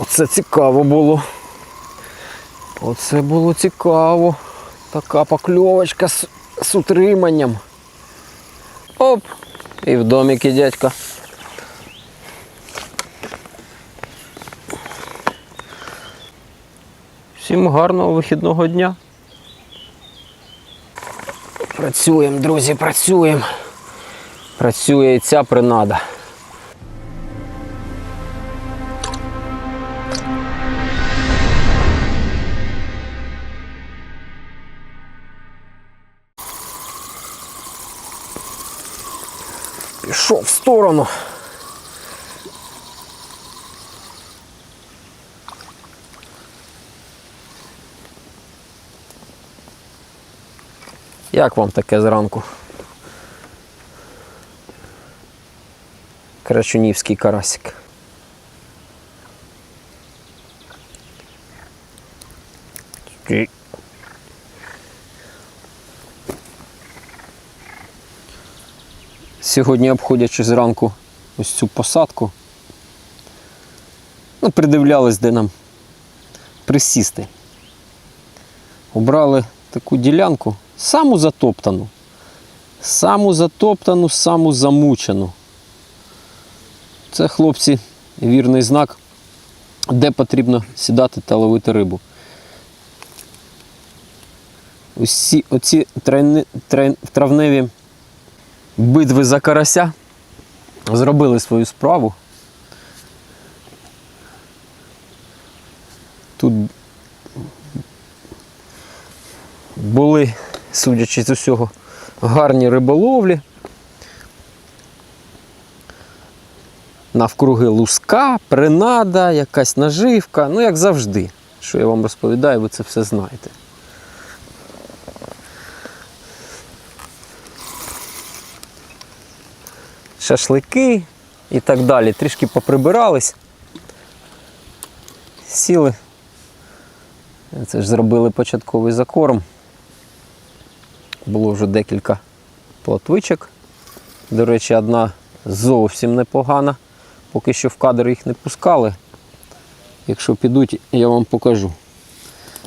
Оце цікаво було. Оце було цікаво. Така покльовочка з, з утриманням. Оп! І в доміки дядька. Всім гарного вихідного дня. Працюємо, друзі, працюємо. Працює і ця принада. Сторону. Як вам таке зранку? Крачунівський карасик. Сьогодні, обходячи зранку ось цю посадку, ну, придивлялись, де нам присісти. Обрали таку ділянку, саму затоптану, саму затоптану, саму замучену. Це, хлопці, вірний знак, де потрібно сідати та ловити рибу. Усі оці трайни- трай- травневі битви за карася зробили свою справу. Тут були, судячи з усього, гарні риболовлі. Навкруги луска, принада, якась наживка. Ну, як завжди. Що я вам розповідаю, ви це все знаєте. Шашлики і так далі. Трішки поприбирались. Сіли. Це ж зробили початковий закорм. Було вже декілька плотвичок. До речі, одна зовсім непогана. Поки що в кадр їх не пускали. Якщо підуть, я вам покажу.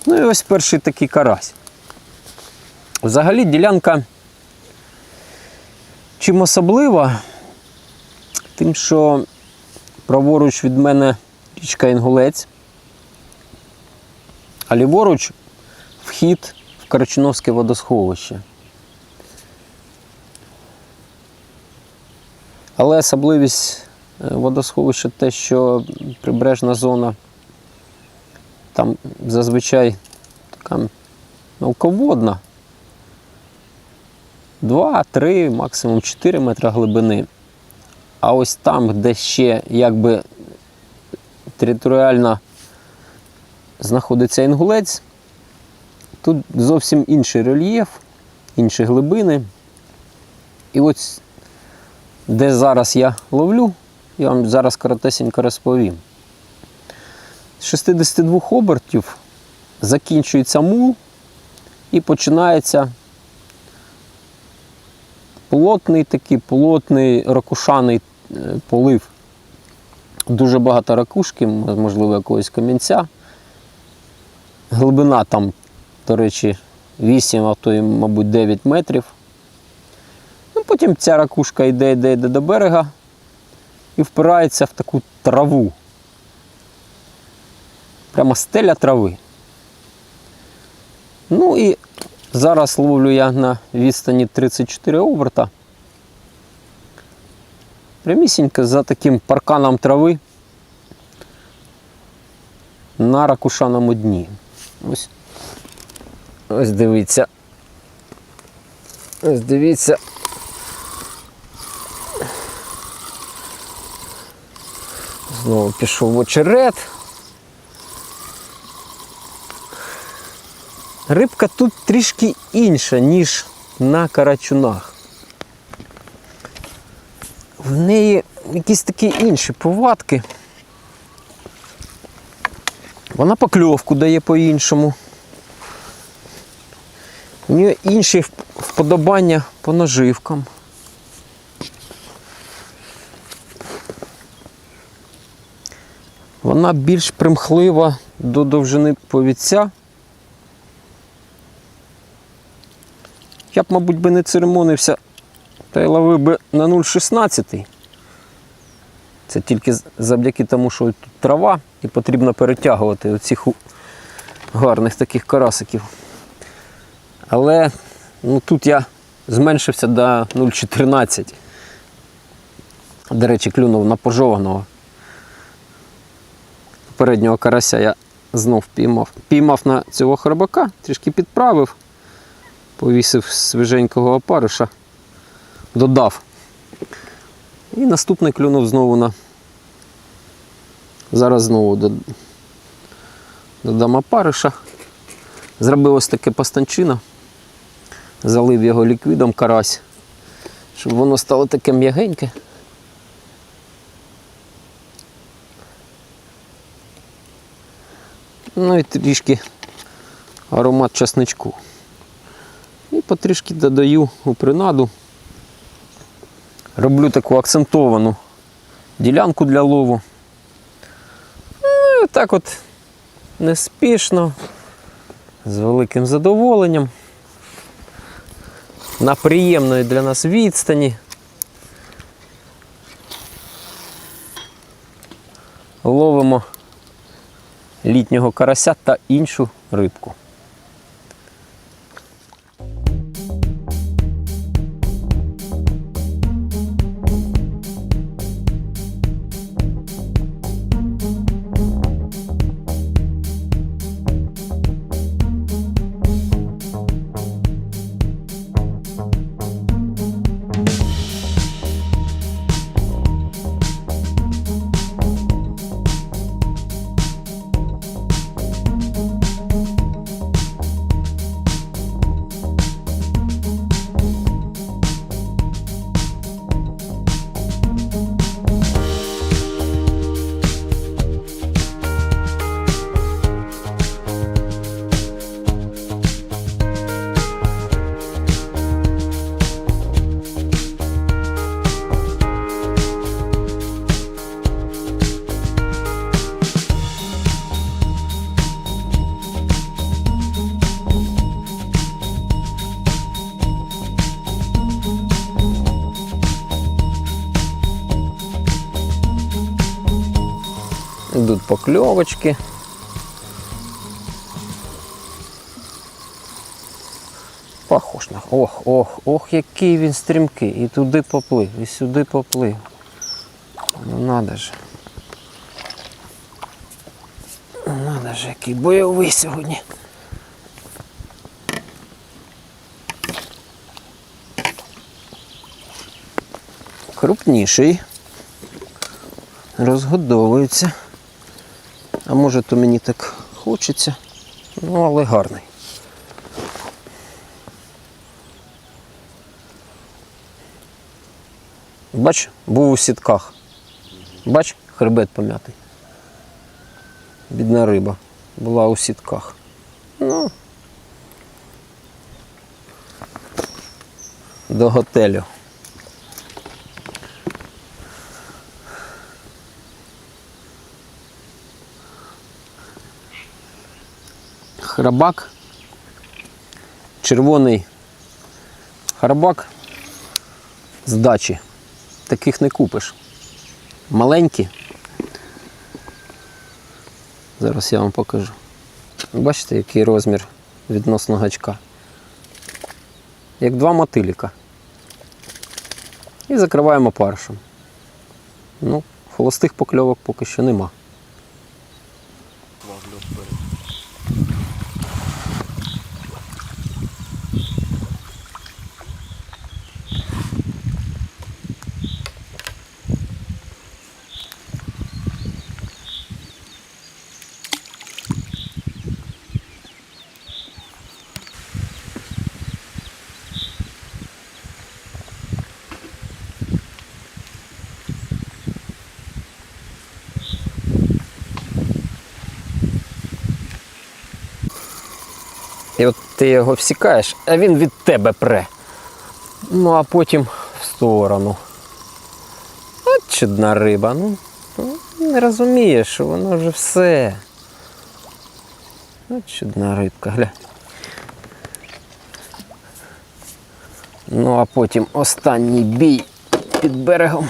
Ну і ось перший такий карась. Взагалі ділянка чим особлива, тим, що праворуч від мене річка Інгулець, а ліворуч вхід в Карачуновське водосховище. Але особливість е, водосховища те, що прибережна зона там зазвичай така мелководна. 2-3, максимум 4 метри глибини. А ось там, де ще якби територіально знаходиться інгулець, тут зовсім інший рельєф, інші глибини. І ось де зараз я ловлю, я вам зараз коротесенько розповім. З 62 обертів закінчується мул і починається плотний такий, плотний ракушаний полив. Дуже багато ракушки, можливо, якогось камінця. Глибина там, до речі, 8, а то мабуть, 9 метрів. Ну, потім ця ракушка йде, йде, йде до берега і впирається в таку траву. Прямо стеля трави. Ну і зараз ловлю я на відстані 34 оберта. Прямісінько за таким парканом трави на ракушаному дні. Ось, ось дивіться. Ось дивіться. Знову пішов в очерет. Рибка тут трішки інша, ніж на карачунах. В неї якісь такі інші повадки. Вона покльовку дає по-іншому. У нього інші вподобання по наживкам. Вона більш примхлива до довжини повідця. Я б, мабуть, би не церемонився та й ловив би на 0,16. Це тільки завдяки тому, що тут трава і потрібно перетягувати оцих гарних таких карасиків. Але ну, тут я зменшився до 0,14. До речі, клюнув на пожованого. Переднього карася я знов піймав. Піймав на цього хробака, трішки підправив, повісив свіженького опариша, додав. І наступний клюнув знову на. Зараз знову до- додам опариша. Зробив ось таке пастанчино, залив його ліквідом карась, щоб воно стало таке м'ягеньке. Ну і трішки аромат часничку. І потрішки додаю у принаду. Роблю таку акцентовану ділянку для лову. Ну, і так от неспішно, з великим задоволенням. На приємної для нас відстані. Ловимо літнього карася та іншу рибку. Покльовочки. Похож на. Ох, ох, ох, який він стрімкий. І туди поплив, і сюди поплив. Ну надо же. Надо же, який бойовий сьогодні. Крупніший. Розгодовується. А може то мені так хочеться. Ну, але гарний. Бач, був у сітках. Бач, хребет пом'ятий. Бідна риба. Була у сітках. Ну. До готелю. Храбак. Червоний храбак з дачі. Таких не купиш. Маленькі. Зараз я вам покажу. Бачите, який розмір відносно гачка. Як два мотиліка. І закриваємо паршем. Ну, холостих покльовок поки що нема. І от ти його всікаєш, а він від тебе пре. Ну, а потім в сторону. От чудна риба. Ну, Не розуміє, що воно вже все. От чудна рибка, гля. Ну а потім останній бій під берегом.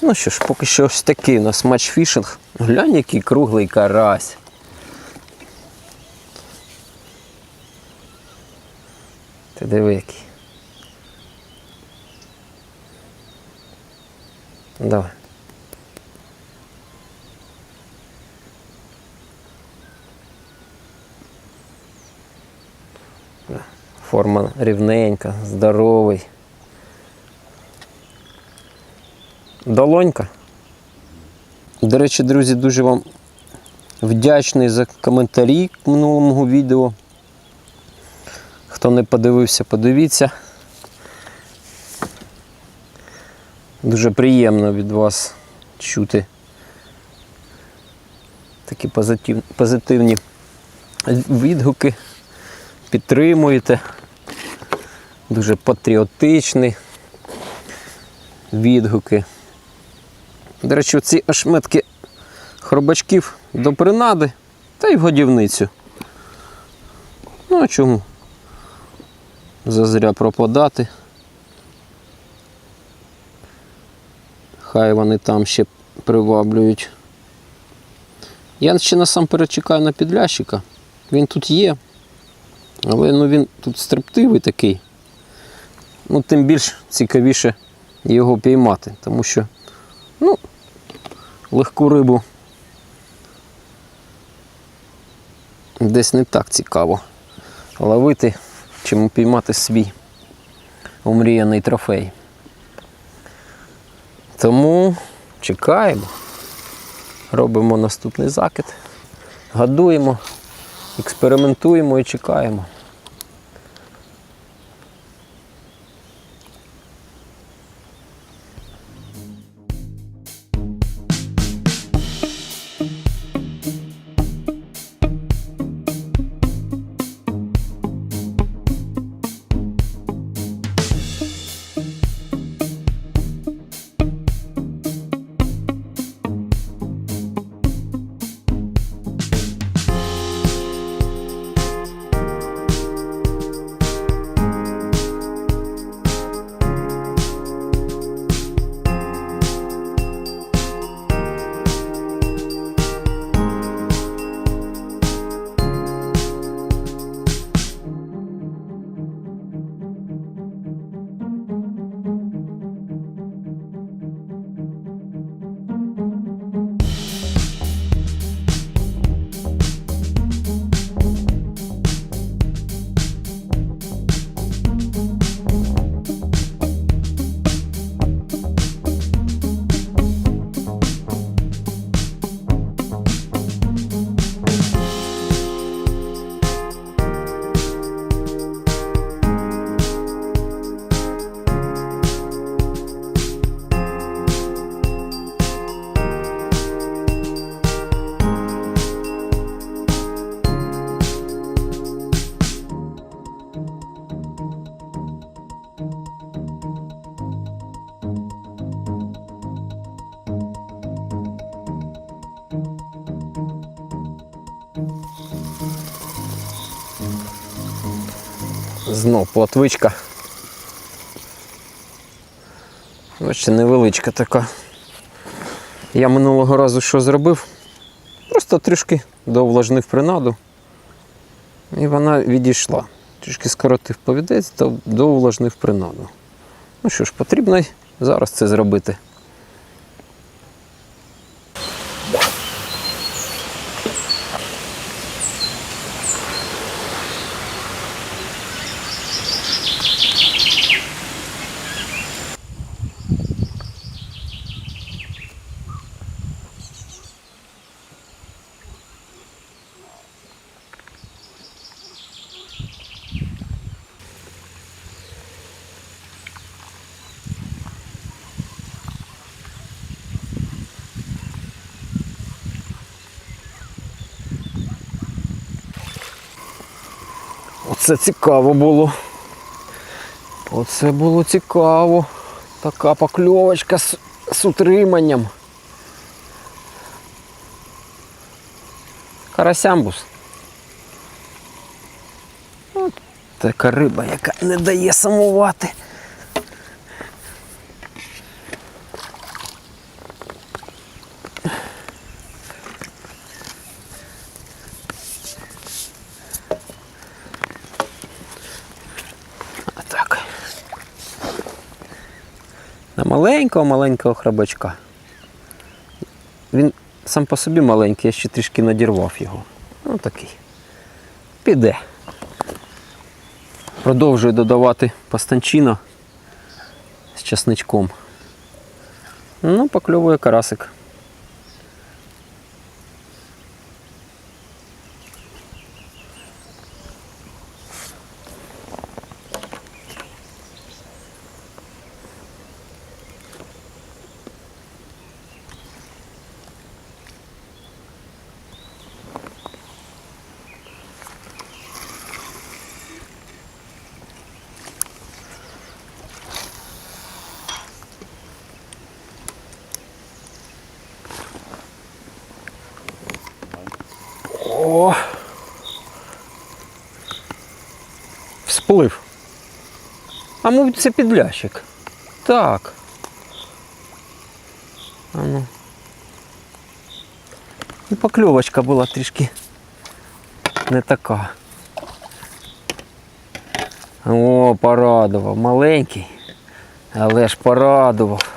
Ну що ж, поки що ось такий у нас матчфішинг. Глянь, який круглий карась. Ти диви який. Давай. Форма рівненька, здоровий. Долонька. До речі, друзі, дуже вам вдячний за коментарі к минулому відео. Хто не подивився, подивіться. Дуже приємно від вас чути такі позитивні відгуки. Підтримуєте. Дуже патріотичні відгуки. До речі, ці ошметки хробачків до принади та й в годівницю. Ну а чому? Зазря пропадати. Хай вони там ще приваблюють. Я ще насамперед чекаю на підлящика. Він тут є. Але ну, він тут стриптивий такий. Ну, тим більш цікавіше його піймати, тому що ну, легку рибу десь не так цікаво ловити, чим піймати свій омріяний трофей. Тому чекаємо, робимо наступний закид, гадуємо, експериментуємо і чекаємо. Знов платвичка. Бачите, невеличка така. Я минулого разу що зробив? Просто трішки довлажнив принаду. І вона відійшла. Трішки скоротив повідець довлажнив принаду. Ну що ж, потрібно зараз це зробити. Оце цікаво було. Оце було цікаво. Така покльовочка з, з утриманням. Карасямбус. Така риба, яка не дає самувати. Так. На маленького маленького храбачка. Він сам по собі маленький, я ще трішки надірвав його. Ну такий. Піде. Продовжую додавати пастанчино з часничком. Ну, покльовує карасик. О! Всплив. А мабуть, це підлящик. Так. А ну. І покльовочка була трішки не така. О, порадував. Маленький, але ж порадував.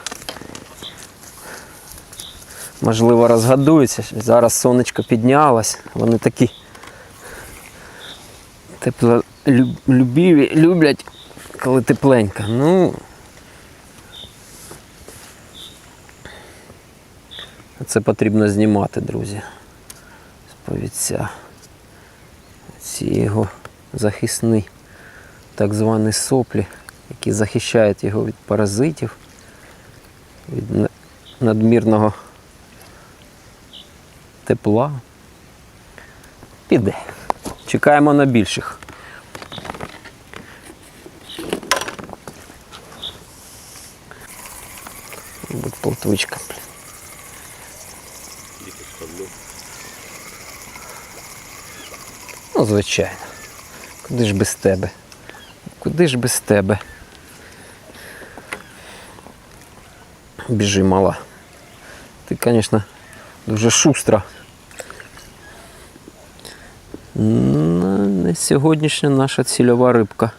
Можливо, розгадуються. Зараз сонечко піднялось. Вони такі теплолюбіві, люблять, коли тепленько. Ну. Це потрібно знімати, друзі. З повідця. Ці його захисні так звані соплі, які захищають його від паразитів, від надмірного тепла. Піде. Чекаємо на більших. Блін. Ну, звичайно. Куди ж без тебе? Куди ж без тебе? Біжи, мала. Ти, звісно, дуже шустра. Не сьогоднішня наша цільова рибка.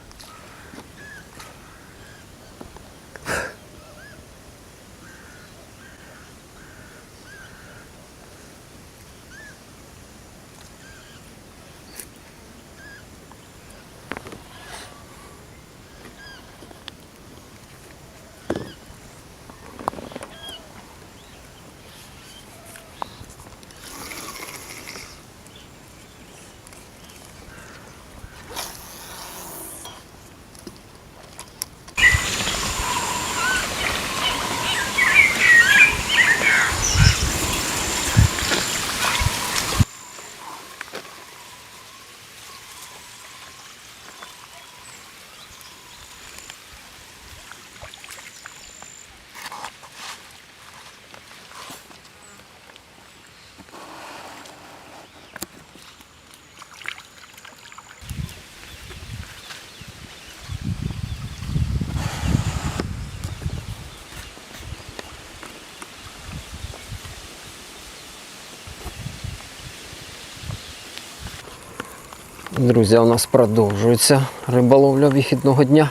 Друзі, у нас продовжується риболовля вихідного дня.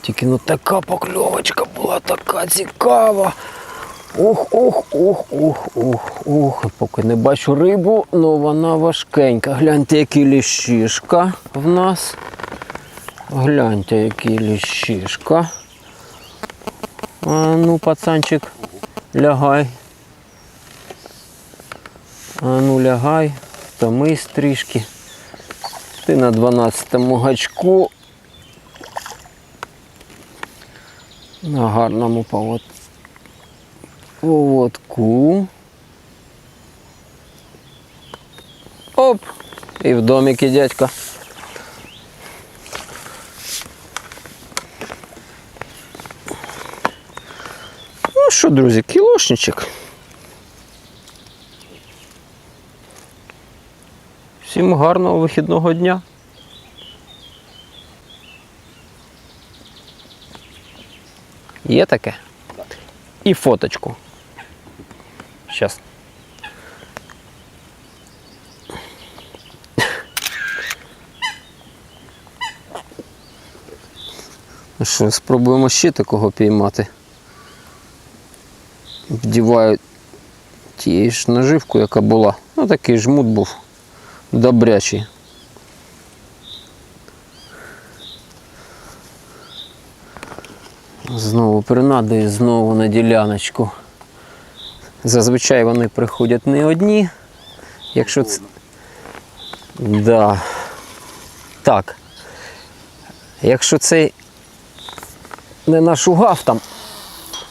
Тільки ну така покльовочка була така цікава. Ух, ух, ух, ух, ух, ух. Поки не бачу рибу, але вона важкенька. Гляньте, який ліщишка в нас. Гляньте, який ліщишка. А ну, пацанчик, лягай. А ну лягай, втомись трішки. Ти на 12-му гачку. На гарному повод... поводку. Оп! І в домики, дядька. Ну що, друзі, кілошничок. Всім гарного вихідного дня. Є таке? І фоточку. Ну Що, спробуємо ще такого піймати. Вдіваю тією ж наживку, яка була. Ну такий жмут був добрячий. Знову принадою, знову на діляночку. Зазвичай вони приходять не одні. Якщо це. Да. Так. Якщо це не нашугав там,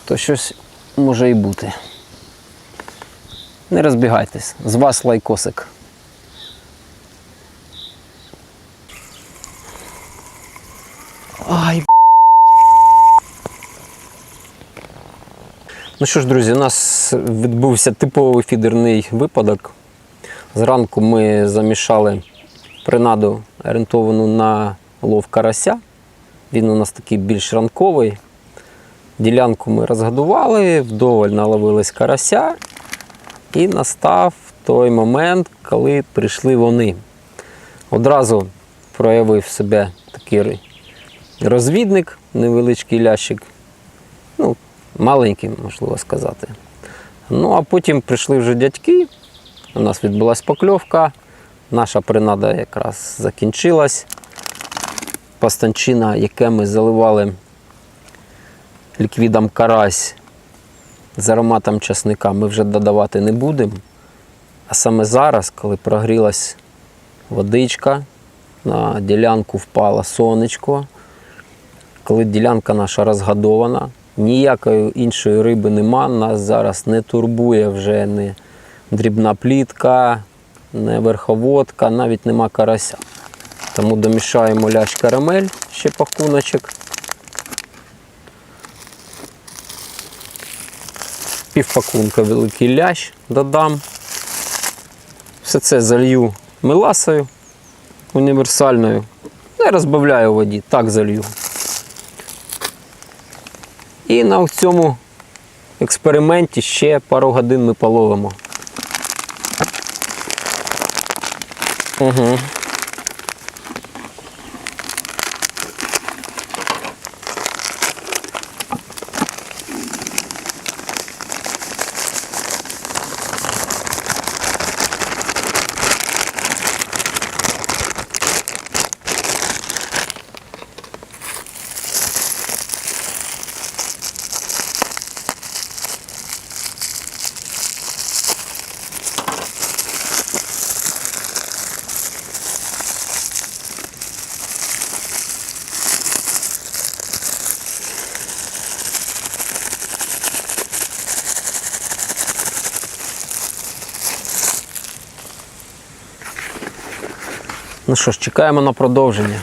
то щось може і бути. Не розбігайтесь, з вас лайкосик. Ну що ж, друзі, у нас відбувся типовий фідерний випадок. Зранку ми замішали принаду орієнтовану на лов карася. Він у нас такий більш ранковий. Ділянку ми розгодували, вдоволь наловились карася. І настав той момент, коли прийшли вони. Одразу проявив себе такий розвідник, невеличкий лящик. Ну, маленький, можливо сказати. Ну, а потім прийшли вже дядьки. У нас відбулася покльовка. Наша принада якраз закінчилась. Пастанчина, яке ми заливали ліквідом карась з ароматом часника, ми вже додавати не будемо. А саме зараз, коли прогрілась водичка, на ділянку впало сонечко, коли ділянка наша розгадована, ніякої іншої риби нема, нас зараз не турбує вже не дрібна плітка, не верховодка, навіть нема карася. Тому домішаємо лящ карамель, ще пакуночок. Півпакунка великий лящ додам. Все це залью меласою універсальною. Не розбавляю воді, так залью. І на цьому експерименті ще пару годин ми половимо. Угу. Ну що ж, чекаємо на продовження.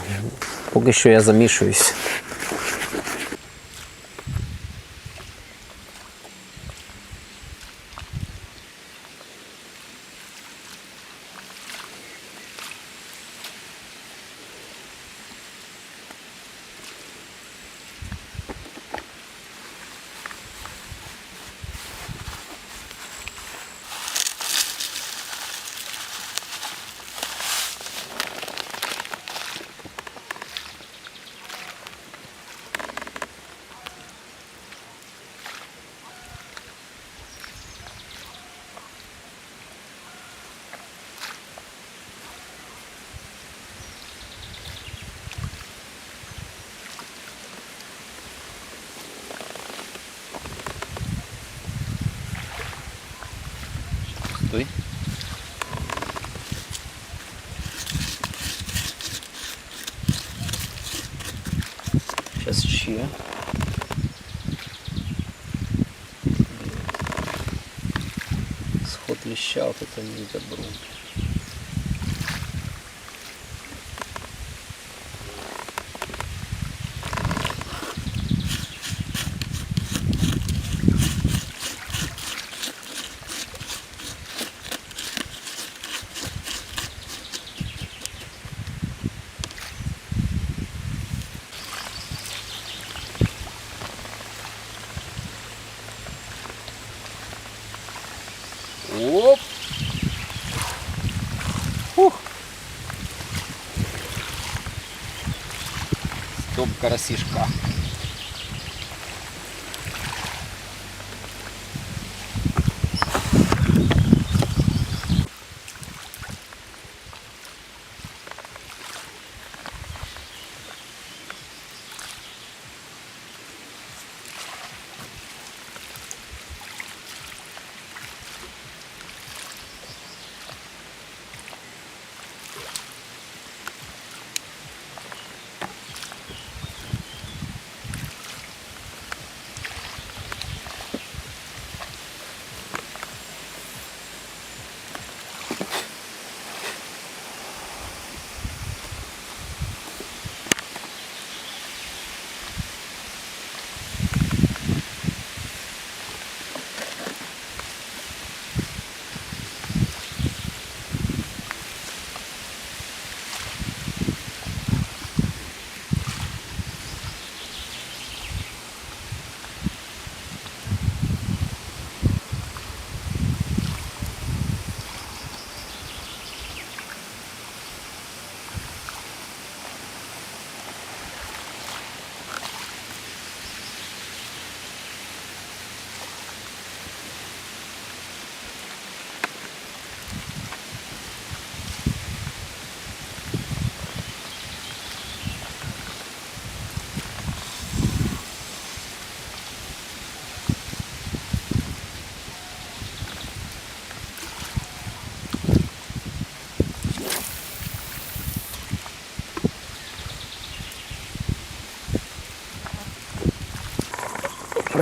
Поки що я замішуюсь. 成都 карасішка.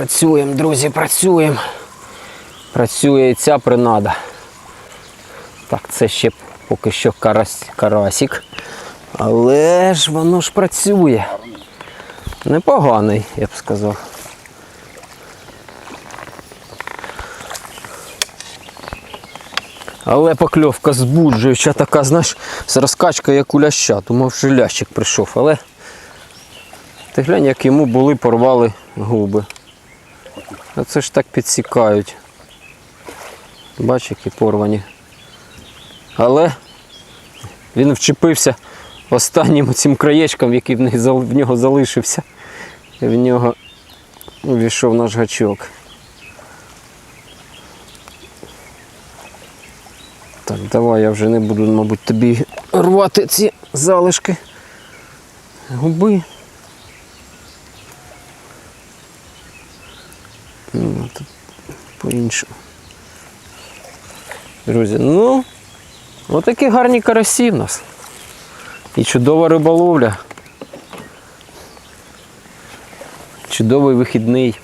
Працюємо, друзі, працюємо. Працює і ця принада. Так, це ще поки що карась, карасик. Але ж воно ж працює. Непоганий, я б сказав. Але покльовка збуджуюча така, знаєш, з розкачка як у ляща. Думав, що лящик прийшов, але ти глянь, як йому були, порвали губи. А це ж так підсікають. Бач, які порвані. Але він вчепився останнім цим краєчком, який в нього залишився. В нього увійшов наш гачок. Так, давай я вже не буду, мабуть, тобі рвати ці залишки. Губи. Ну, тут по-іншому. Друзі, ну, отакі гарні карасі в нас. І чудова риболовля. Чудовий вихідний.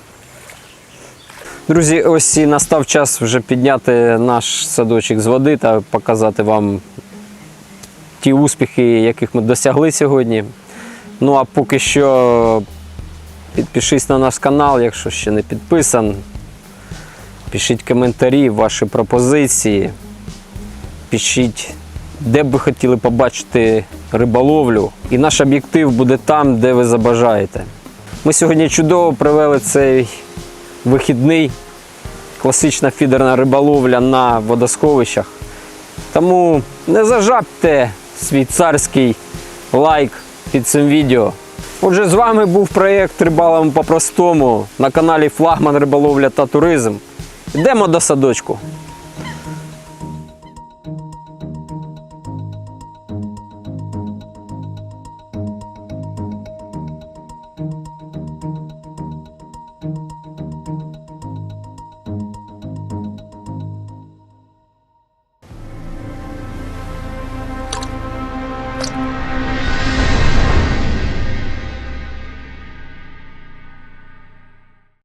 Друзі, ось і настав час вже підняти наш садочок з води та показати вам ті успіхи, яких ми досягли сьогодні. Ну а поки що підпишись на наш канал, якщо ще не підписан. Пишіть коментарі, ваші пропозиції. Пишіть, де б ви хотіли побачити риболовлю. І наш об'єктив буде там, де ви забажаєте. Ми сьогодні чудово провели цей вихідний. Класична фідерна риболовля на водосховищах. Тому не зажабте свій царський лайк під цим відео. Отже, з вами був проєкт Рибалом по-простому на каналі Флагман Риболовля та Туризм. Йдемо до садочку.